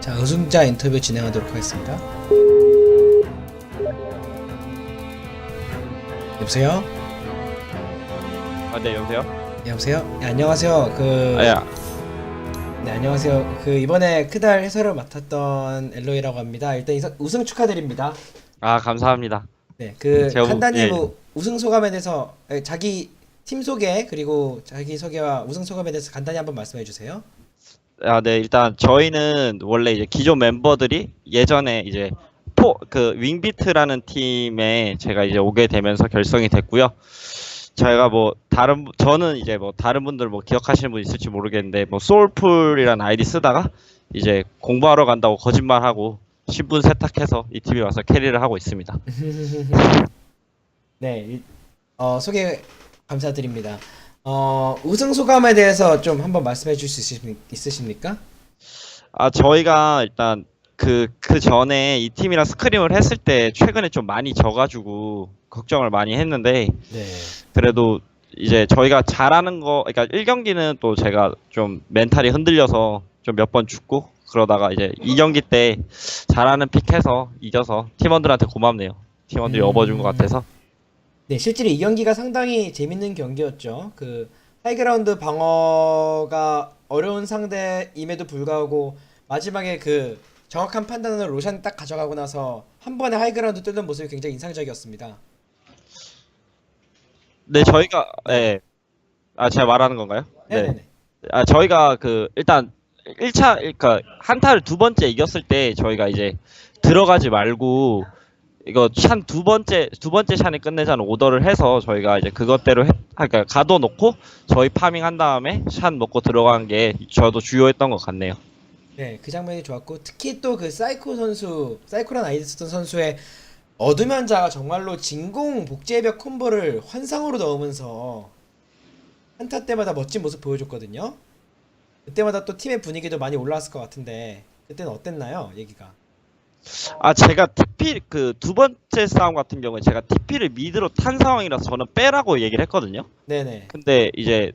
자, 우승자 인터뷰 진행하도록 하겠습니다. 여보세요? 아, 네, 여보세요? 네, 여보세요? 네, 안녕하세요. 그 아, 야. 네, 안녕하세요. 그 이번에 크달 해설을 맡았던 엘로이라고 합니다. 일단 우승 축하드립니다. 아, 감사합니다. 네, 그 제가 우- 칸다님 예. 뭐 우승 소감에 대해서 에, 자기 팀 소개 그리고 자기 소개와 우승 소감에 대해서 간단히 한번 말씀해 주세요. 아, 네, 일단 저희는 원래 이제 기존 멤버들이 예전에 이제 포, 그 윙비트라는 팀에 제가 이제 오게 되면서 결성이 됐고요. 저희가 뭐 다른 분- 저는 이제 뭐 다른 분들 뭐 기억하시는 분 있을지 모르겠는데 뭐 소울풀이라는 아이디 쓰다가 이제 공부하러 간다고 거짓말하고 신분 세탁해서 이 팀에 와서 캐리를 하고 있습니다. 네, 일- 어, 소개 감사드립니다. 어, 우승 소감에 대해서 좀 한번 말씀해 줄수 있으십니 까? 아, 저희가 일단 그, 그 전에 이 팀이랑 스크림을 했을 때 최근에 좀 많이 져가지고 걱정을 많이 했는데 네. 그래도 이제 저희가 잘하는 거, 그러니까 1경기는 또 제가 좀 멘탈이 흔들려서 좀 몇 번 죽고 그러다가 이제 2경기 때 잘하는 픽 해서 이겨서 팀원들한테 고맙네요. 팀원들이 음. 업어준 것 같아서. 네, 실제로 이 경기가 상당히 재밌는 경기였죠. 그 하이그라운드 방어가 어려운 상대임에도 불구하고 마지막에 그 정확한 판단으로 로션 딱 가져가고 나서 한 번에 하이그라운드 뚫는 모습이 굉장히 인상적이었습니다. 네, 저희가, 예. 아, 제가 말하는 건가요? 네. 네네 네. 아, 저희가 그 일단 1차 그러니까 한타를 두 번째 이겼을 때 저희가 이제 들어가지 말고 이거 샨 두 번째 두 번째 샨에 끝내자는 오더를 해서 저희가 이제 그것대로 해, 아, 그러니까 가둬놓고 저희 파밍 한 다음에 샨 먹고 들어간 게 저도 주요했던 것 같네요. 네, 그 장면이 좋았고 특히 또 그 사이코 선수, 사이코란 아이디 쓰던 선수의 어둠의 자가 정말로 진공 복제벽 콤보를 환상으로 넣으면서 한타 때마다 멋진 모습 보여줬거든요. 그때마다 또 팀의 분위기도 많이 올라왔을 것 같은데 그때는 어땠나요, 얘기가? 아 제가 TP 그 두 번째 싸움 같은 경우에 제가 TP를 미드로 탄 상황이라서 저는 빼라고 얘기를 했거든요. 네네. 근데 이제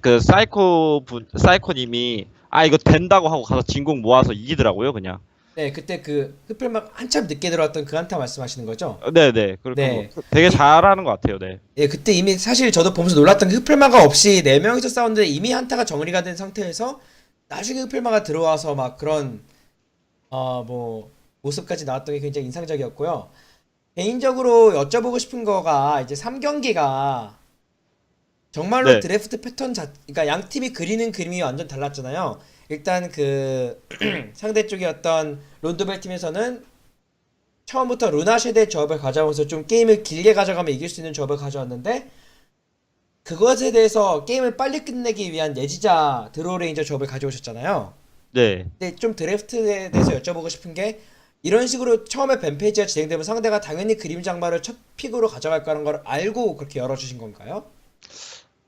그 사이코 분 사이코님이 아 이거 된다고 하고 가서 진공 모아서 이기더라고요 그냥. 네, 그때 그 흡혈막 한참 늦게 들어왔던 그 한타 말씀하시는 거죠? 어, 네네. 그리고 네. 뭐 되게 잘하는 것 같아요. 네. 예, 그때 이미 사실 저도 보면서 놀랐던 게 흡혈마가 없이 네 명이서 싸웠는데 이미 한타가 정리가 된 상태에서 나중에 흡혈마가 들어와서 막 그런 어뭐 모습까지 나왔던 게 굉장히 인상적이었고요. 개인적으로 여쭤보고 싶은 거가 이제 3경기가 정말로 네. 드래프트 패턴 자, 그러니까 양 팀이 그리는 그림이 완전 달랐잖아요. 일단 그 상대 쪽이었던 론도벨 팀에서는 처음부터 루나 쉐드의 조합을 가져오면서 좀 게임을 길게 가져가면 이길 수 있는 조합을 가져왔는데 그것에 대해서 게임을 빨리 끝내기 위한 예지자 드로우레인저 조합을 가져오셨잖아요. 네. 근데 좀 드래프트에 대해서 여쭤보고 싶은 게 이런 식으로 처음에 뱀페이지가 진행되면 상대가 당연히 그림 장마를 첫 픽으로 가져갈 거라는 걸 알고 그렇게 열어주신 건가요?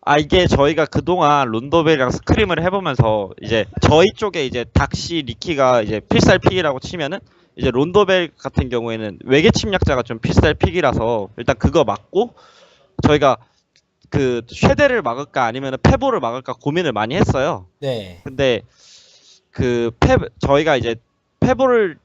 아 이게 저희가 그동안 론도벨이랑 스크림을 해보면서 이제 저희 쪽에 이제 닥시 리키가 이제 필살 픽이라고 치면은 이제 론도벨 같은 경우에는 외계 침략자가 좀 필살 픽이라서 일단 그거 맞고 저희가 그 쉐대를 막을까 아니면은 페보를 막을까 고민을 많이 했어요. 네. 근데 그 페, 저희가 이제 페보를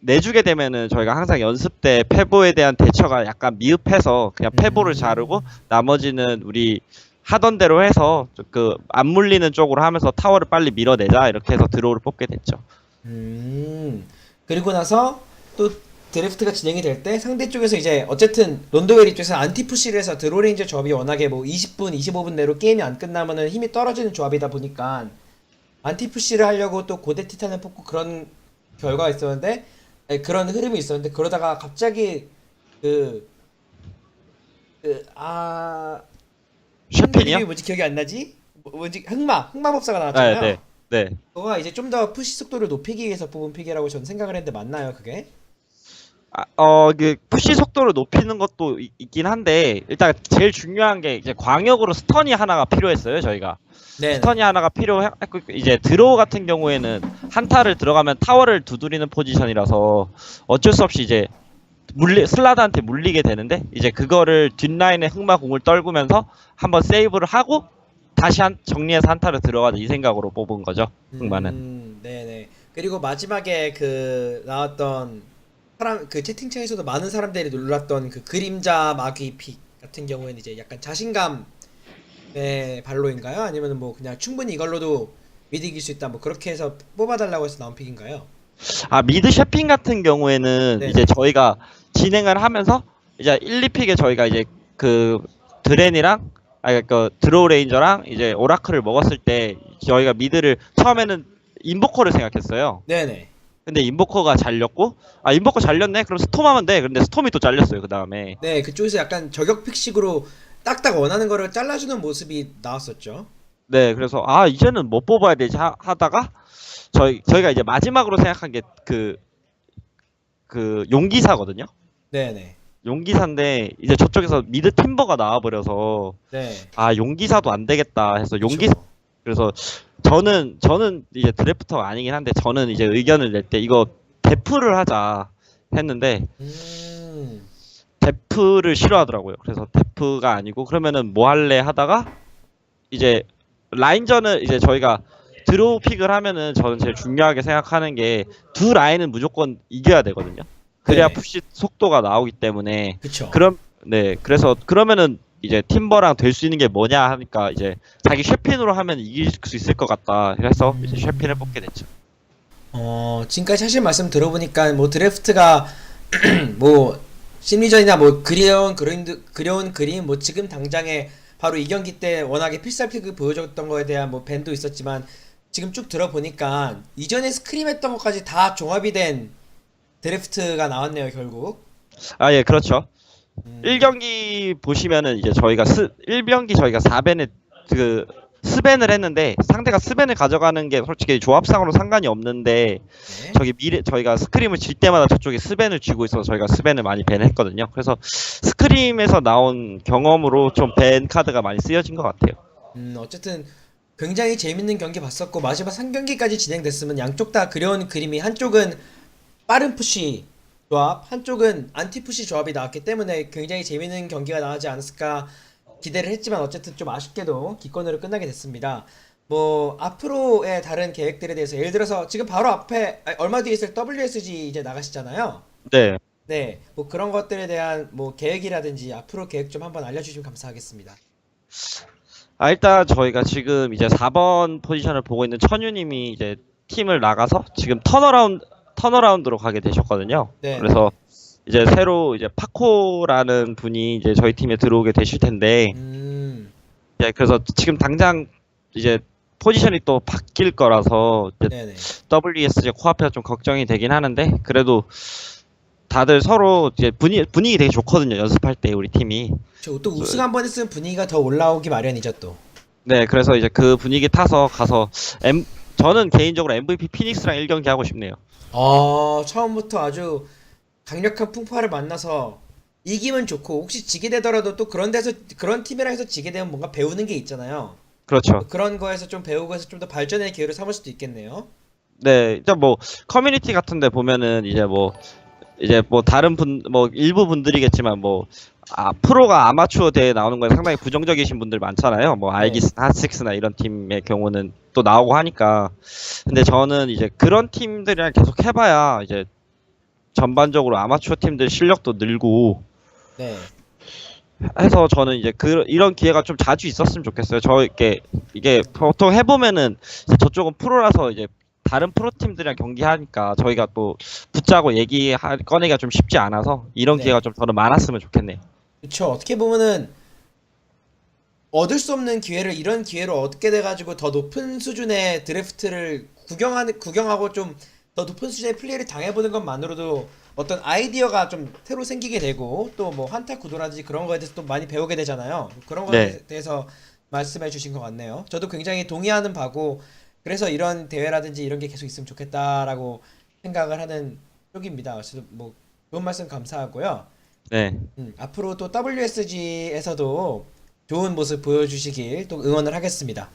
내주게 되면은 저희가 항상 연습 때 페보에 대한 대처가 약간 미흡해서 그냥 페보를 음. 자르고 나머지는 우리 하던 대로 해서 그 안 물리는 쪽으로 하면서 타워를 빨리 밀어내자 이렇게 해서 드로우를 뽑게 됐죠. 음. 그리고 나서 또 드래프트가 진행이 될 때 상대 쪽에서 이제 어쨌든 론도웰 입장에서 안티푸시를 해서 드로레인저 조합이 워낙에 뭐 20분, 25분 내로 게임이 안 끝나면은 힘이 떨어지는 조합이다 보니까 안티푸시를 하려고 또 고대 티탄을 뽑고 그런 결과가 있었는데 아니, 그런 흐름이 있었는데 그러다가 갑자기 그 그아? 이름이 뭐지 기억이 안 나지? 뭐- 뭐지 흑마 흑마 법사가 네, 나왔잖아요. 네, 네. 그거가 이제 좀 더 푸시 속도를 높이기 위해서 뽑은 픽이라고 저는 생각을 했는데 맞나요 그게? 아, 어, 그 푸시 속도를 높이는 것도 이- 있긴 한데 일단 제일 중요한 게 이제 광역으로 스턴이 하나가 필요했어요 저희가. 네. 스턴이 하나가 필요했고 이제 드로우 같은 경우에는 한타를 들어가면 타워를 두드리는 포지션이라서 어쩔 수 없이 이제 물리 슬라드한테 물리게 되는데 이제 그거를 뒷라인에 흑마 공을 떨구면서 한번 세이브를 하고 다시 한 정리해서 한타를 들어가자 이 생각으로 뽑은 거죠. 흑마는. 음, 네네. 그리고 마지막에 그 나왔던 사람 그 채팅창에서도 많은 사람들이 놀랐던 그 그림자 마귀 픽 같은 경우에는 이제 약간 자신감의 발로인가요? 아니면 뭐 그냥 충분히 이걸로도 미드 이길 수 있다 뭐 그렇게 해서 뽑아달라고 해서 나온 픽인가요? 아 미드 셰핑 같은 경우에는 네. 이제 저희가 진행을 하면서 이제 1, 2픽에 저희가 이제 그 드렌이랑 아그 그 드로우 레인저랑 이제 오라클을 먹었을 때 저희가 미드를 처음에는 인보커를 생각했어요. 네네. 근데 인보커가 잘렸고 아 인보커 잘렸네 그럼 스톰 하면 돼 근데 스톰이 또 잘렸어요 그 다음에 네 그쪽에서 약간 저격 픽식으로 딱딱 원하는 거를 잘라주는 모습이 나왔었죠. 네 그래서 아 이제는 뭐 뽑아야 되지 하, 하다가 저희 저희가 이제 마지막으로 생각한 게 그 그 용기사거든요 네네. 용기사인데 이제 저쪽에서 미드 팀버가 나와버려서 네. 아 용기사도 안 되겠다 해서 용기 그쵸. 그래서 저는 저는 이제 드래프터가 아니긴 한데 저는 이제 의견을 낼 때 이거 데프를 하자 했는데 음. 데프를 싫어하더라고요. 그래서 데프가 아니고 그러면은 뭐 할래 하다가 이제 라인전을 이제 저희가 드로우 픽을 하면은 저는 제일 중요하게 생각하는 게 두 라인은 무조건 이겨야 되거든요. 그래야 네네. 푸시 속도가 나오기 때문에 그쵸. 그럼 네 그래서 그러면은 이제 팀버랑 될 수 있는 게 뭐냐 하니까 이제 자기 쉐핀으로 하면 이길 수 있을 것 같다 해서 이제 쉐핀을 뽑게 됐죠. 어, 지금까지 하신 말씀 들어보니까 뭐 드래프트가 뭐 심리전이나 뭐 그려온 그림 그려온 그림 뭐 지금 당장에 바로 이 경기 때 워낙에 필살픽을 보여줬던 거에 대한 뭐 밴도 있었지만 지금 쭉 들어보니까 이전에 스크림 했던 것까지 다 종합이 된 드래프트가 나왔네요 결국 아 예 그렇죠. 음, 1경기 보시면은 이제 저희가 스 1경기 저희가 4벤에 그 스벤을 했는데 상대가 스벤을 가져가는 게 솔직히 조합상으로 상관이 없는데 네. 저기 미래 저희가 스크림을 질 때마다 저쪽에 스벤을 쥐고 있어서 저희가 스벤을 많이 밴했거든요. 그래서 스크림에서 나온 경험으로 좀 밴 카드가 많이 쓰여진 것 같아요. 음, 어쨌든 굉장히 재밌는 경기 봤었고 마지막 3경기까지 진행됐으면 양쪽 다 그려온 그림이 한쪽은 빠른 푸시 조합, 한쪽은 안티 푸시 조합이 나왔기 때문에 굉장히 재밌는 경기가 나오지 않았을까 기대를 했지만 어쨌든 좀 아쉽게도 기권으로 끝나게 됐습니다. 뭐 앞으로의 다른 계획들에 대해서 예를 들어서 지금 바로 앞에 아, 얼마 뒤에 있을 WSG 이제 나가시잖아요. 네. 네, 뭐 그런 것들에 대한 뭐 계획이라든지 앞으로 계획 좀 한번 알려주시면 감사하겠습니다. 아 일단 저희가 지금 이제 4번 포지션을 보고 있는 천유님이 이제 팀을 나가서 지금 턴어라운드 턴어라운드로 가게 되셨거든요. 네. 그래서 이제 새로 이제 파코라는 분이 이제 저희 팀에 들어오게 되실 텐데 음, 이제 그래서 지금 당장 이제 포지션이 또 바뀔 거라서 이제 네네. WSG 코앞에서 좀 걱정이 되긴 하는데 그래도 다들 서로 이제 분위 분위기 되게 좋거든요 연습할 때 우리 팀이 저또 우승 한 번 했으면 분위기가 더 올라오기 마련이죠 또. 네 그래서 이제 그 분위기 타서 가서 M 저는 개인적으로 MVP 피닉스랑 1경기 하고 싶네요 어 처음부터 아주 강력한 풍파를 만나서 이기면 좋고 혹시 지게 되더라도 또 그런 데서 그런 팀이랑 해서 지게 되면 뭔가 배우는 게 있잖아요. 그렇죠 그런 거에서 좀 배우고 해서 좀 더 발전의 기회를 삼을 수도 있겠네요. 네 이제 뭐 커뮤니티 같은데 보면은 이제 뭐 이제 뭐 다른 분 뭐 일부 분들이겠지만 뭐 아, 프로가 아마추어 대회 나오는 거에 상당히 부정적이신 분들 많잖아요. 뭐 알기스, 핫식스나 이런 팀의 경우는 또 나오고 하니까. 근데 저는 이제 그런 팀들이랑 계속 해봐야 이제 전반적으로 아마추어 팀들 실력도 늘고 네. 해서 저는 이제 그 이런 기회가 좀 자주 있었으면 좋겠어요. 저 이게 이게 보통 해보면은 저쪽은 프로라서 이제 다른 프로 팀들이랑 경기하니까 저희가 또 붙자고 얘기 꺼내기가 좀 쉽지 않아서 이런 네. 기회가 좀 저는 많았으면 좋겠네요. 그렇죠. 어떻게 보면은 얻을 수 없는 기회를 이런 기회로 얻게 돼가지고 더 높은 수준의 드래프트를 구경하는 구경하고 좀 더 높은 수준의 플레이를 당해보는 것만으로도 어떤 아이디어가 좀 새로 생기게 되고 또 뭐 한타 구도라든지 그런 거에 대해서 또 많이 배우게 되잖아요. 그런 거에 네. 대해서 말씀해 주신 것 같네요. 저도 굉장히 동의하는 바고 그래서 이런 대회라든지 이런 게 계속 있으면 좋겠다라고 생각을 하는 쪽입니다. 그래서 뭐 좋은 말씀 감사하고요. 네. 음, 앞으로 또 WSG에서도 좋은 모습 보여주시길 또 응원을 하겠습니다.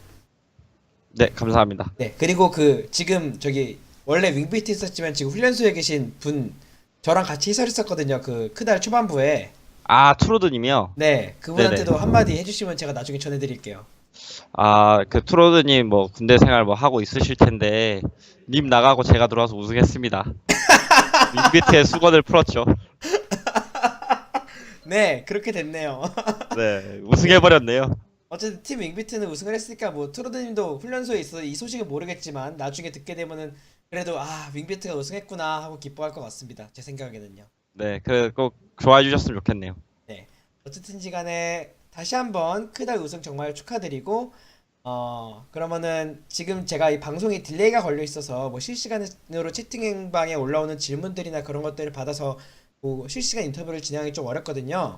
네, 감사합니다. 네, 그리고 그 지금 저기 원래 윙비트 있었지만 지금 훈련소에 계신 분 저랑 같이 해설했었거든요. 그 크달 초반부에. 아, 투로드님이요? 네, 그분한테도 한마디 해주시면 제가 나중에 전해드릴게요. 아, 그 트로드님 뭐 군대 생활 뭐 하고 있으실 텐데 님 나가고 제가 들어와서 우승했습니다. 윙비트의 수건을 풀었죠. 네, 그렇게 됐네요. 네, 우승해버렸네요. 어쨌든 팀 윙비트는 우승을 했으니까 뭐 트로드님도 훈련소에 있어 이 소식은 모르겠지만 나중에 듣게 되면은 그래도 아 윙비트가 우승했구나 하고 기뻐할 것 같습니다. 제 생각에는요. 네, 그꼭 좋아해 주셨으면 좋겠네요. 어쨌든지간에 다시 한번 크달 우승 정말 축하드리고 어 그러면은 지금 제가 이 방송이 딜레이가 걸려 있어서 뭐 실시간으로 채팅방에 올라오는 질문들이나 그런 것들을 받아서 뭐 실시간 인터뷰를 진행하기 좀 어렵거든요.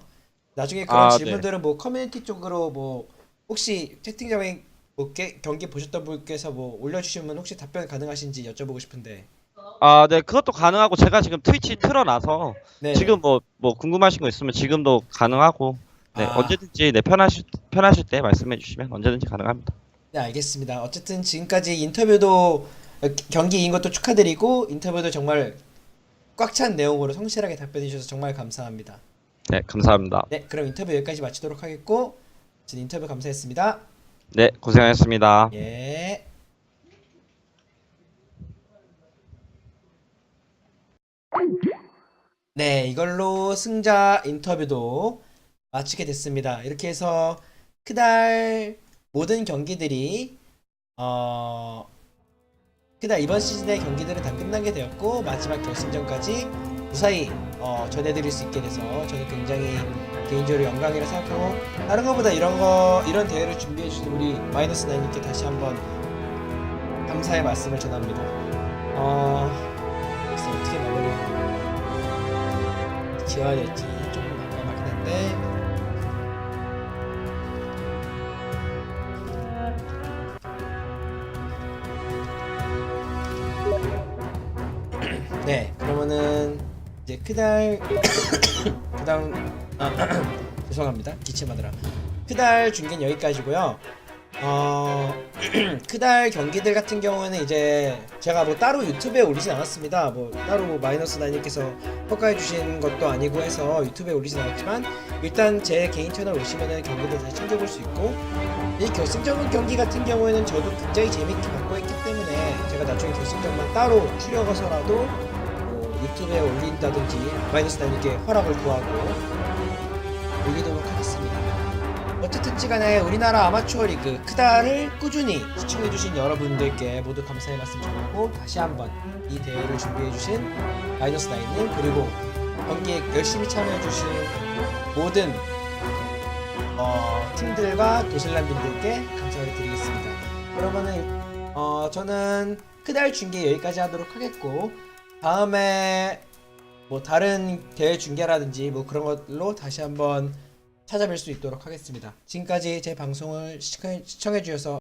나중에 그런 아, 네. 질문들은 뭐 커뮤니티 쪽으로 뭐 혹시 채팅장에 뭐 게- 경기 보셨던 분께서 뭐 올려주시면 혹시 답변 가능하신지 여쭤보고 싶은데 아, 네, 그것도 가능하고 제가 지금 트위치 틀어놔서 네 지금 뭐 뭐 궁금하신 거 있으면 지금도 가능하고 네, 아. 언제든지 네 편하실 편하실 때 말씀해 주시면 언제든지 가능합니다. 네, 알겠습니다. 어쨌든 지금까지 인터뷰도 어, 경기 이긴 것도 축하드리고 인터뷰도 정말 꽉 찬 내용으로 성실하게 답변해 주셔서 정말 감사합니다. 네, 감사합니다. 네, 그럼 인터뷰 여기까지 마치도록 하겠고 전 인터뷰 감사했습니다. 네, 고생하셨습니다. 예. 네, 이걸로 승자 인터뷰도 마치게 됐습니다. 이렇게 해서 그달 모든 경기들이 어 그달 이번 시즌의 경기들은 다 끝나게 되었고 마지막 결승전까지 무사히 어, 전해드릴 수 있게 돼서 저는 굉장히 개인적으로 영광이라 생각하고 다른 것보다 이런 거 이런 대회를 준비해 주신 우리 마이너스 나인님께 다시 한번 감사의 말씀을 전합니다. 어 어떻게 마무리 지어야 될지 네 그러면은 이제 그달 그다음 아, 죄송합니다 기침하느라 그달 중계는 여기까지고요. 어 그달 경기들 같은 경우는 이제 제가 뭐 따로 유튜브에 올리진 않았습니다. 뭐 따로 뭐 마이너스 나님께서 평가해 주신 것도 아니고 해서 유튜브에 올리진 않았지만 일단 제 개인 채널 오시면은 경기들 다시 챙겨볼 수 있고 이 결승전 경기 같은 경우에는 저도 굉장히 재밌게 받고 있기 때문에 제가 나중에 결승전만 따로 추려가서라도 뭐 유튜브에 올린다든지 마이너스 나님께 허락을 구하고 올리도록 하겠습니다. 어쨌든지 간에 우리나라 아마추어 리그 크다를 꾸준히 시청해주신 여러분들께 모두 감사의 말씀 전하고 다시 한번 이 대회를 준비해주신 마이너스 나인님 그리고 경기에 열심히 참여해주신 모든 어, 팀들과 도실란님들께 감사를 드리겠습니다. 그러면은 어, 저는 크달 중계 여기까지 하도록 하겠고 다음에 뭐 다른 대회 중계라든지 뭐 그런 걸로 다시 한번 찾아뵐 수 있도록 하겠습니다. 지금까지 제 방송을 시청해 주셔서